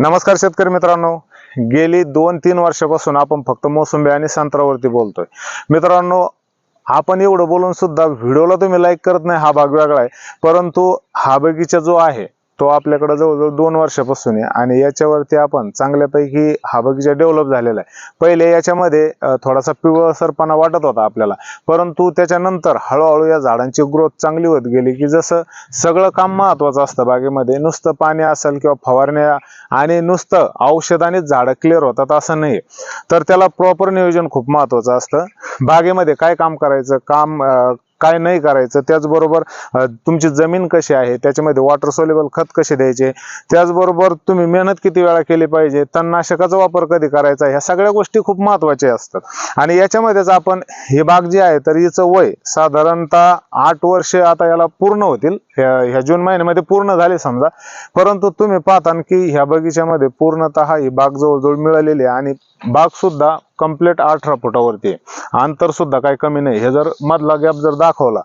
नमस्कार शेतकरी मित्रांनो. गेली दोन तीन वर्षापासून आपण फक्त मोसंबी आणि संत्रावरती बोलतोय. मित्रांनो आपण एवढं बोलून सुद्धा व्हिडिओला तुम्ही लाईक करत नाही हा भाग वेगळा आहे. परंतु हा बगीचा जो आहे तो आपल्याकडं जवळजवळ दोन वर्षापासून आहे. आणि याच्यावरती आपण चांगल्यापैकी हा बगीचा डेव्हलप झालेला आहे. पहिले याच्यामध्ये थोडासा पिवळसरपणा वाटत होता आपल्याला. परंतु त्याच्यानंतर हळूहळू या झाडांची ग्रोथ चांगली होत गेली की जसं सगळं काम महत्वाचं असतं बागेमध्ये. नुसतं पाणी असेल किंवा फवारण्या आणि नुसतं औषधानेच झाडं क्लिअर होतात असं नाही तर त्याला प्रॉपर नियोजन खूप महत्वाचं असतं. बागेमध्ये काय काम करायचं? काम काय नाही करायचं. त्याचबरोबर तुमची जमीन कशी आहे त्याच्यामध्ये वॉटर सोलेबल खत कसे द्यायचे? त्याचबरोबर तुम्ही मेहनत किती वेळा केली पाहिजे? तणनाशकाचा वापर कधी करायचा? ह्या सगळ्या गोष्टी खूप महत्त्वाच्या असतात. आणि याच्यामध्येच आपण ही बाग जी आहे तर हिचं वय साधारणतः आठ वर्षे आता याला पूर्ण होतील. ह्या ह्या जून महिन्यामध्ये पूर्ण झाले समजा. परंतु तुम्ही पाहता की ह्या बगीच्यामध्ये पूर्णतः ही बाग जवळजवळ मिळालेली आहे. आणि बाग सुद्धा कंप्लीट अठरा फुटावरती आहे. अंतर सुद्धा काही कमी नाही. हे जर मधला गॅप जर दाखवला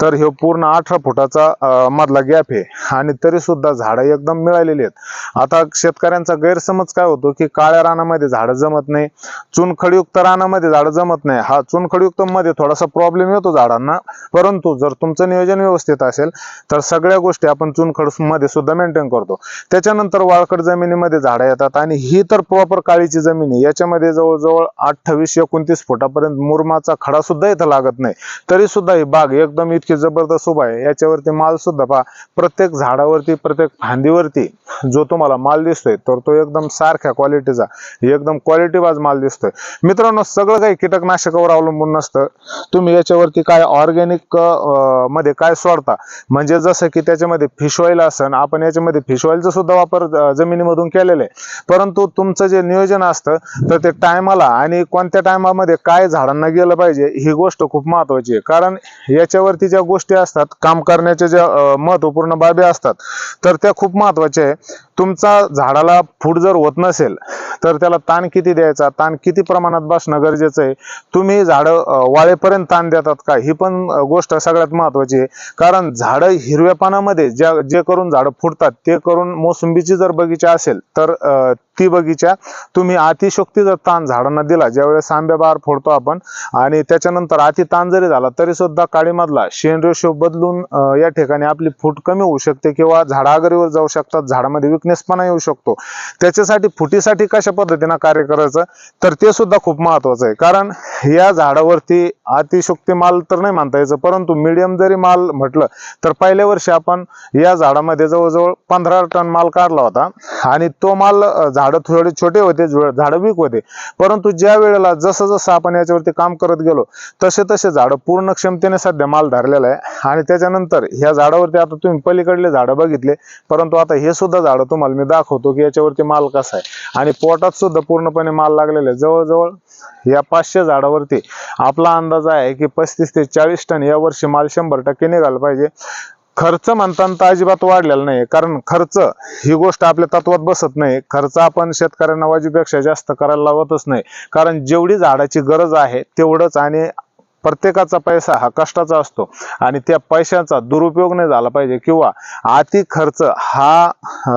तर हे पूर्ण अठरा फुटाचा मधला गॅप आहे. आणि तरी सुद्धा झाडं एकदम मिळालेली आहेत. आता शेतकऱ्यांचा गैरसमज काय होतो की काळ्या रानामध्ये झाडं जमत नाही चुनखडयुक्त रानामध्ये झाडं जमत नाही. हा चुनखडयुक्त मध्ये थोडासा प्रॉब्लेम येतो झाडांना. परंतु जर तुमचं नियोजन व्यवस्थित असेल तर सगळ्या गोष्टी आपण चुनखडमध्ये सुद्धा मेंटेन करतो. त्याच्यानंतर वाळकट जमिनीमध्ये झाडं येतात आणि ही तर प्रॉपर काळीची जमीन आहे. याच्यामध्ये जवळजवळ अठ्ठावीस एकोणतीस फुटापर्यंत मुरमाचा खडा सुद्धा इथं लागत नाही. तरी सुद्धा ही बाग एकदम इतकी जबरदस्त उभा आहे. याच्यावरती माल सुद्धा पहा. प्रत्येक झाडावरती प्रत्येक फांदीवरती जो तुम्हाला माल दिसतोय तर तो एकदम सारख्या क्वालिटीचा एकदम क्वालिटीवाज माल दिसतोय. मित्रांनो सगळं काही कीटकनाशकावर अवलंबून नसतं. तुम्ही याच्यावरती काय ऑर्गॅनिकमध्ये काय सोडता? म्हणजे जसं की त्याच्यामध्ये फिश ऑइल असन आपण याच्यामध्ये फिश ऑइलचा सुद्धा वापर जमिनीमधून केलेला आहे. परंतु तुमचं जे नियोजन असतं तर ते टायमाला आणि कोणत्या टायमामध्ये काय झाडांना गेलं पाहिजे ही गोष्ट खूप महत्वाची आहे. कारण याच्यावरती ज्या गोष्टी असतात काम करण्याच्या ज्या महत्त्वपूर्ण बाबी असतात तर त्या खूप महत्त्वाच्या आहे. तुमचा झाडाला फूट जर होत नसेल तर त्याला ताण किती द्यायचा? ताण किती प्रमाणात बसणं गरजेचं आहे? तुम्ही झाडं वाळेपर्यंत ताण देतात का? ही पण गोष्ट सगळ्यात महत्वाची आहे. कारण झाडं हिरव्या पानामध्ये ज्या जे करून झाडं फुटतात ते करून मोसंबीची जर बगीचा असेल तर ती बगीचा तुम्ही अतिशोक्ती जर ताण झाडांना दिला. ज्यावेळेस आंब्या बहार फोडतो आपण आणि त्याच्यानंतर अति ताण जरी झाला तरी सुद्धा काळीमधला शेण रेशो बदलून या ठिकाणी आपली फूट कमी होऊ शकते किंवा झाडागरीवर जाऊ शकतात झाडामध्ये विकनेसपणा येऊ शकतो. त्याच्यासाठी फुटीसाठी कशा पद्धतीनं कार्य करायचं? तर ते सुद्धा खूप महत्वाचं आहे. कारण या झाडावरती अतिशोक्ती माल तर नाही म्हणता यायचं परंतु मीडियम जरी माल म्हटलं तर पहिल्या वर्षी आपण या झाडामध्ये जवळजवळ पंधरा टन माल काढला होता आणि तो माल झाड झाडं थोडे छोटे होते झाडं वीक होते. परंतु ज्या वेळेला जसं जसं आपण याच्यावरती काम करत गेलो तसे तसे झाडं पूर्ण क्षमतेने सध्या माल धरलेला आहे. आणि त्याच्यानंतर ह्या झाडावरती आता तुम्ही पलीकडले झाडं बघितले परंतु आता हे सुद्धा झाडं तुम्हाला मी दाखवतो की याच्यावरती माल कसा आहे. आणि पोटात सुद्धा पूर्णपणे माल लागलेला आहे. जवळजवळ या पाचशे झाडावरती आपला अंदाज आहे की पस्तीस ते चाळीस टन या वर्षी माल शंभर टक्के निघाला पाहिजे. खर्च म्हणताना तर अजिबात वाढलेला नाही कारण खर्च ही गोष्ट आपल्या तत्वात बसत नाही. खर्च आपण शेतकऱ्यांना वाजीपेक्षा जास्त करायला लावतच नाही. कारण जेवढी झाडाची गरज आहे तेवढंच आणि प्रत्येकाचा पैसा हा कष्टाचा असतो. आणि त्या पैशाचा दुरुपयोग नाही झाला पाहिजे किंवा अति खर्च हा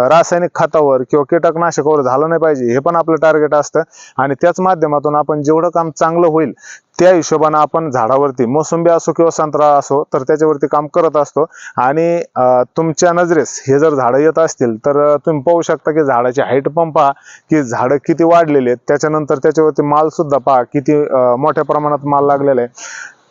रासायनिक खतावर किंवा कीटकनाशकावर झाला नाही पाहिजे हे पण आपलं टार्गेट असतं. आणि त्याच माध्यमातून आपण जेवढं काम चांगलं होईल त्या हिशोबानं आपण झाडावरती मोसंबी असो किंवा संत्रा असो तर त्याच्यावरती काम करत असतो. आणि तुमच्या नजरेस हे जर झाडं येत असतील तर तुम्ही पाहू शकता की झाडाची हाईट पण पहा की झाडं किती वाढलेली आहेत. त्याच्यानंतर त्याच्यावरती माल सुद्धा पहा किती मोठ्या प्रमाणात माल लागलेला आहे.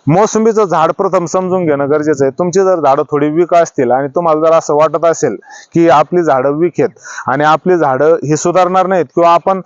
मोसंबीचं झाड प्रथम समजून घेणं गरजेचं आहे. तुमची जर झाडं थोडी वीक असतील आणि तुम्हाला जर असं वाटत असेल की आपली झाडं वीक आहेत आणि आपली झाडं ही सुधारणार नाहीत किंवा आपण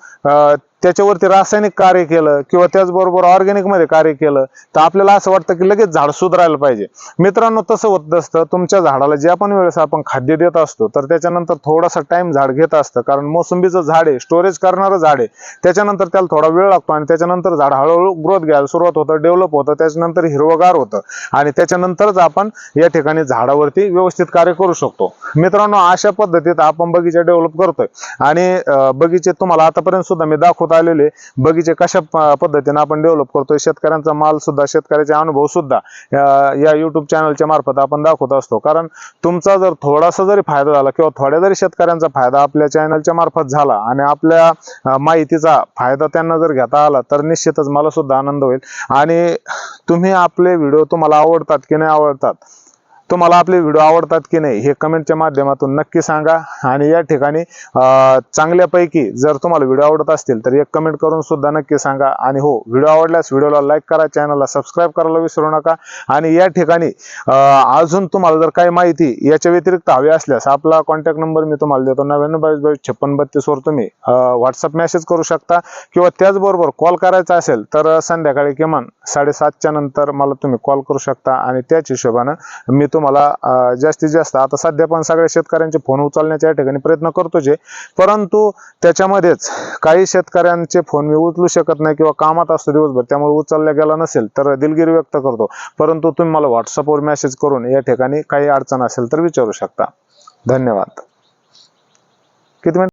त्याच्यावरती रासायनिक कार्य केलं किंवा त्याचबरोबर ऑर्गॅनिकमध्ये कार्य केलं तर आपल्याला असं वाटतं की लगेच झाड सुधारायला पाहिजे. मित्रांनो तसं होत असतं तुमच्या झाडाला ज्या पण वेळेस आपण खाद्य देत असतो तर त्याच्यानंतर थोडासा टाइम झाड घेत असतं. कारण मोसंबीचं झाड आहे स्टोरेज करणारं झाड आहे. त्याच्यानंतर त्याला थोडा वेळ लागतो आणि त्याच्यानंतर झाड हळूहळू ग्रोथ घ्यायला सुरुवात होतं डेव्हलप होतं त्याच्यानंतर हिरवगार होतं. आणि त्याच्यानंतरच आपण या ठिकाणी झाडावरती व्यवस्थित कार्य करू शकतो. मित्रांनो अशा पद्धतीत आपण बगीचा डेव्हलप करतोय. आणि बगीचे तुम्हाला आतापर्यंत सुद्धा मी दाखवत पाहिलेले बगीचे कशा पद्धतीने आपण डेव्हलप करतोय शेतकऱ्यांचा माल सुद्धा शेतकऱ्याचे अनुभव सुद्धा या युट्यूब चॅनलच्या मार्फत आपण दाखवत असतो. कारण तुमचा जर थोडासा जरी फायदा झाला किंवा थोड्या जरी शेतकऱ्यांचा फायदा आपल्या चॅनलच्या मार्फत झाला आणि आपल्या माहितीचा फायदा त्यांना जर घेता आला तर निश्चितच मला सुद्धा आनंद होईल. आणि तुम्ही आपले व्हिडिओ तुम्हाला आवडतात की नाही आवडतात तुम्हाला आपले व्हिडिओ आवडतात की नाही हे कमेंटच्या माध्यमातून नक्की सांगा. आणि या ठिकाणी चांगल्यापैकी जर तुम्हाला व्हिडिओ आवडत असतील तर एक कमेंट करून सुद्धा नक्की सांगा. आणि हो व्हिडिओ आवडल्यास व्हिडिओला लाईक करा चॅनलला सबस्क्राईब करायला विसरू नका. आणि या ठिकाणी अजून तुम्हाला जर काही माहिती याच्या व्यतिरिक्त हवी असल्यास आपला कॉन्टॅक्ट नंबर मी तुम्हाला देतो. नव्याण्णव बावीस बावीस छप्पन बत्तीसवर तुम्ही व्हॉट्सअप मेसेज करू शकता. किंवा त्याचबरोबर कॉल करायचा असेल तर संध्याकाळी किमान साडेसातच्या नंतर मला तुम्ही कॉल करू शकता. आणि त्याच हिशोबानं मी तुम्हाला जास्तीत जास्त. आता सध्या पण सगळ्या शेतकऱ्यांचे फोन उचलण्याच्या या ठिकाणी प्रयत्न करतोच आहे परंतु त्याच्यामध्येच काही शेतकऱ्यांचे फोन मी उचलू शकत नाही किंवा कामात असतो दिवसभर त्यामुळे उचलल्या गेला नसेल तर दिलगिरी व्यक्त करतो. परंतु तुम्ही मला व्हॉट्सअपवर मेसेज करून या ठिकाणी काही अडचण असेल तर विचारू शकता. धन्यवाद. किती